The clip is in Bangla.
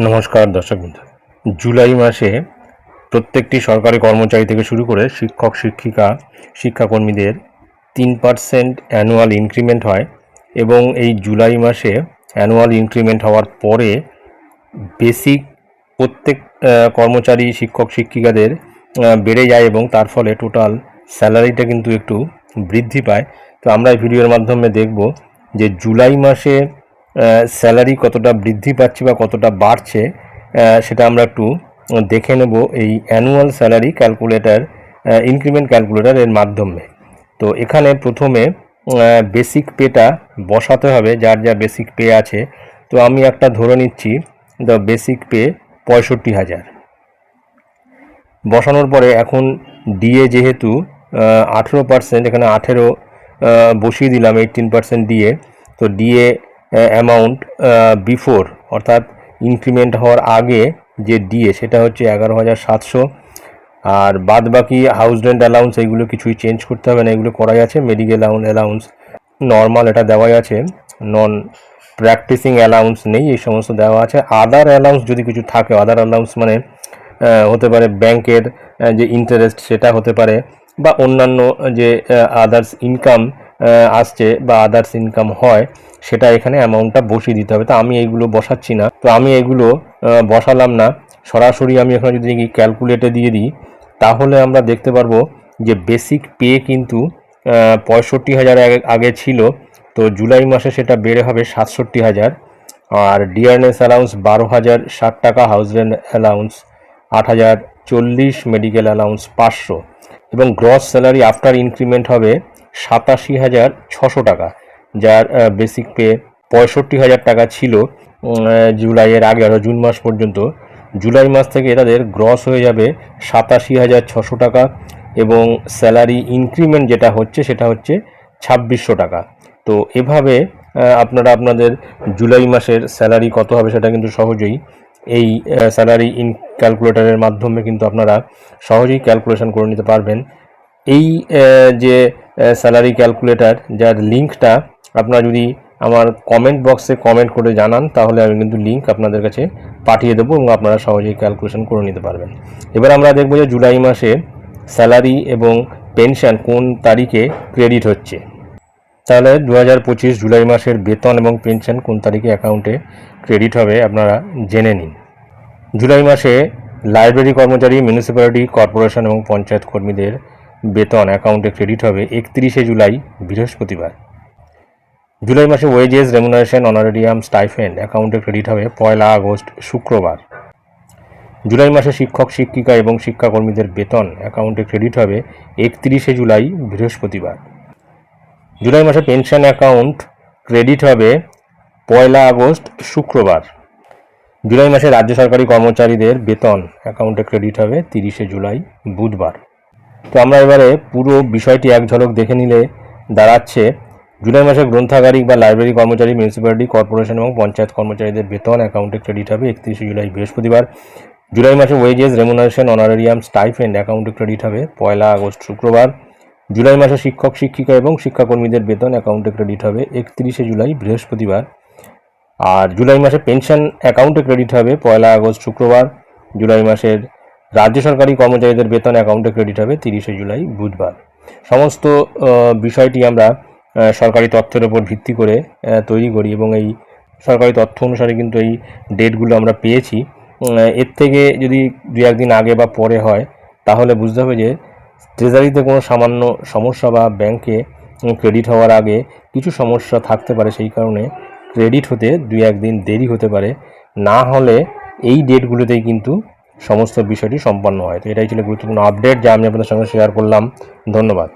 নমস্কার দর্শক বন্ধু। জুলাই মাসে প্রত্যেকটি সরকারি কর্মচারী থেকে শুরু করে শিক্ষক, শিক্ষিকা, শিক্ষাকর্মীদের তিন পার্সেন্ট অ্যানুয়াল ইনক্রিমেন্ট হয় এবং এই জুলাই মাসে অ্যানুয়াল ইনক্রিমেন্ট হওয়ার পরে বেসিক প্রত্যেক কর্মচারী, শিক্ষক, শিক্ষিকাদের বেড়ে যায় এবং তার ফলে টোটাল স্যালারিটা কিন্তু একটু বৃদ্ধি পায়। তো আমরা এই ভিডিওর মাধ্যমে দেখব যে জুলাই মাসে স্যালারি কতটা বৃদ্ধি পাচ্ছে বা কতটা বাড়ছে সেটা আমরা একটু দেখে নেব এই annual salary calculator increment calculator এর মাধ্যমে। তো এখানে প্রথমে বেসিক পেটা বসাতে হবে, যার যা বেসিক পে আছে। তো আমি একটা ধরে নিচ্ছি দ্য বেসিক পে পঁয়ষট্টি হাজার। বসানোর পরে এখন ডিএ যেহেতু আঠেরো পার্সেন্ট এখানে আঠেরো বসিয়ে দিলাম এইটিন পার্সেন্ট ডিএ তো ডিএ অ্যামাউন্ট বিফোর অর্থাৎ ইনক্রিমেন্ট হওয়ার আগে যে ডিএ সেটা হচ্ছে এগারো হাজার সাতশো। আর বাদ বাকি হাউস রেন্ট অ্যালাউন্স এইগুলো কিছুই চেঞ্জ করতে হবে না এগুলো করাই আছে। মেডিকেল অ্যালাউন্স নর্মাল এটা দেওয়াই আছে। নন প্র্যাকটিসিং অ্যালাউন্স নেই, এই সমস্ত দেওয়া আছে। আদার অ্যালাউন্স যদি কিছু থাকে আদার অ্যালাউন্স মানে হতে পারে ব্যাংকের যে ইন্টারেস্ট সেটা হতে পারে। বা অন্যান্য যে আদার্স ইনকাম আসছে বা আদার্স ইনকাম হয়, সেটা এখানে অ্যামাউন্টটা বসিয়ে দিতে হবে। তো আমি এইগুলো বসাচ্ছি না। তো আমি এগুলো বসালাম না। সরাসরি আমি এখানে যদি ক্যালকুলেটে দিয়ে দিই, তাহলে আমরা দেখতে পারব যে বেসিক পে কিন্তু পঁয়ষট্টি হাজার আগে- ছিল। তো জুলাই মাসে সেটা বেড়ে হবে সাতষট্টি হাজার। আর ডিআরএনএস অ্যালাউন্স বারো হাজার ষাট টাকা হাউস রেন্ট অ্যালাউন্স আট হাজার চল্লিশ মেডিকেল অ্যালাউন্স পাঁচশো। এবং গ্রস স্যালারি আফটার ইনক্রিমেন্ট হবে সাতাশি হাজার ছশো টাকা, যার বেসিক পে পঁয়ষট্টি হাজার টাকা ছিল জুলাইয়ের আগে আরও জুন মাস পর্যন্ত। জুলাই মাস থেকে তাদের গ্রস হয়ে যাবে সাতাশি হাজার ছশো টাকা এবং স্যালারি ইনক্রিমেন্ট যেটা হচ্ছে, সেটা হচ্ছে ছাব্বিশশো টাকা। তো এভাবে আপনারা আপনাদের জুলাই মাসের স্যালারি কত হবে সেটা কিন্তু সহজেই এই স্যালারি ইন ক্যালকুলেটরের মাধ্যমে কিন্তু আপনারা সহজেই ক্যালকুলেশন করে নিতে পারবেন। এই যে স্যালারি ক্যালকুলেটর যার লিঙ্কটা আপনারা যদি আমার কমেন্ট বক্সে কমেন্ট করে জানান, তাহলে আমি কিন্তু লিঙ্ক আপনাদের কাছে পাঠিয়ে দেবো এবং আপনারা সহজেই ক্যালকুলেশন করে নিতে পারবেন। এবার আমরা দেখব যে জুলাই মাসে স্যালারি এবং পেনশন কোন তারিখে ক্রেডিট হচ্ছে। তাহলে দু হাজার পঁচিশ জুলাই মাসের বেতন এবং পেনশন কোন তারিখে অ্যাকাউন্টে ক্রেডিট হবে আপনারা জেনে নিন। জুলাই মাসে লাইব্রেরি কর্মচারী মিউনিসিপ্যালিটি কর্পোরেশন এবং পঞ্চায়েত কর্মীদের বেতন অ্যাকাউন্টে ক্রেডিট হবে একত্রিশে জুলাই, বৃহস্পতিবার। জুলাই মাসে ওয়েজেস রেমুনারেশন অনারেরিয়াম স্টাইফেন্ড অ্যাকাউন্টে ক্রেডিট হবে পয়লা আগস্ট, শুক্রবার। জুলাই মাসে শিক্ষক, শিক্ষিকা এবং শিক্ষাকর্মীদের বেতন অ্যাকাউন্টে ক্রেডিট হবে একত্রিশে জুলাই, বৃহস্পতিবার। জুলাই মাসে পেনশন অ্যাকাউন্ট ক্রেডিট হবে পয়লা আগস্ট, শুক্রবার। জুলাই মাসে রাজ্য সরকারি কর্মচারীদের বেতন অ্যাকাউন্টে ক্রেডিট হবে তিরিশে জুলাই, বুধবার। তো আমরা এবারে পুরো বিষয়টি এক ঝলক দেখে নিলে দাঁড়াচ্ছে জুলাই মাসে গ্রন্থাগারিক বা লাইব্রেরি কর্মচারী মিউনিসিপ্যালিটি কর্পোরেশন এবং পঞ্চায়েত কর্মচারীদের বেতন অ্যাকাউন্টে ক্রেডিট হবে একত্রিশে জুলাই বৃহস্পতিবার। জুলাই মাসে ওয়েজেস রেমুনারেশন অনারেরিয়াম স্টাইফেন্ড অ্যাকাউন্টে ক্রেডিট হবে পয়লা আগস্ট শুক্রবার। জুলাই মাসে শিক্ষক, শিক্ষিকা এবং শিক্ষাকর্মীদের বেতন অ্যাকাউন্টে ক্রেডিট হবে একত্রিশে জুলাই বৃহস্পতিবার। আর জুলাই মাসে পেনশন অ্যাকাউন্টে ক্রেডিট হবে পয়লা আগস্ট শুক্রবার। জুলাই মাসের রাজ্য সরকারি কর্মচারীদের বেতন অ্যাকাউন্টে ক্রেডিট হবে তিরিশে জুলাই, বুধবার। সমস্ত বিষয়টি আমরা সরকারি তথ্যের উপর ভিত্তি করে তৈরি করি এবং এই সরকারি তথ্য অনুসারে কিন্তু এই ডেটগুলো আমরা পেয়েছি। এর থেকে যদি দু একদিন আগে বা পরে হয়, তাহলে বুঝতে হবে যে ট্রেজারিতে কোনো সামান্য সমস্যা বা ব্যাংকে ক্রেডিট হওয়ার আগে কিছু সমস্যা থাকতে পারে সেই কারণে ক্রেডিট হতে দুই একদিন দেরি হতে পারে। না হলে এই ডেটগুলোতেই কিন্তু সমস্ত বিষয়টি সম্পন্ন হয়। তো এটাই ছিল গুরুত্বপূর্ণ আপডেট যা আমি আপনাদের সঙ্গে শেয়ার করলাম। ধন্যবাদ।